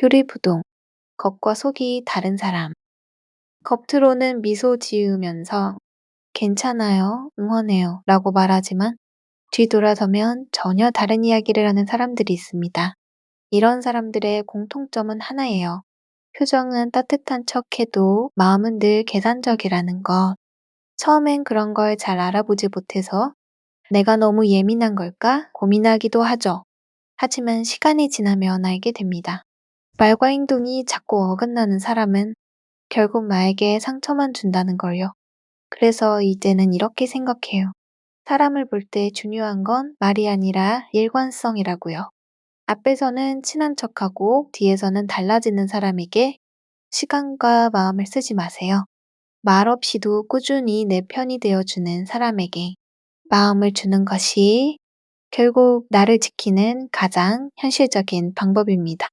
표리부동, 겉과 속이 다른 사람. 겉으로는 미소 지으면서 괜찮아요, 응원해요 라고 말하지만 뒤돌아서면 전혀 다른 이야기를 하는 사람들이 있습니다. 이런 사람들의 공통점은 하나예요. 표정은 따뜻한 척 해도 마음은 늘 계산적이라는 것. 처음엔 그런 걸 잘 알아보지 못해서 내가 너무 예민한 걸까 고민하기도 하죠. 하지만 시간이 지나면 알게 됩니다. 말과 행동이 자꾸 어긋나는 사람은 결국 나에게 상처만 준다는 걸요. 그래서 이제는 이렇게 생각해요. 사람을 볼 때 중요한 건 말이 아니라 일관성이라고요. 앞에서는 친한 척하고 뒤에서는 달라지는 사람에게 시간과 마음을 쓰지 마세요. 말 없이도 꾸준히 내 편이 되어주는 사람에게 마음을 주는 것이 결국 나를 지키는 가장 현실적인 방법입니다.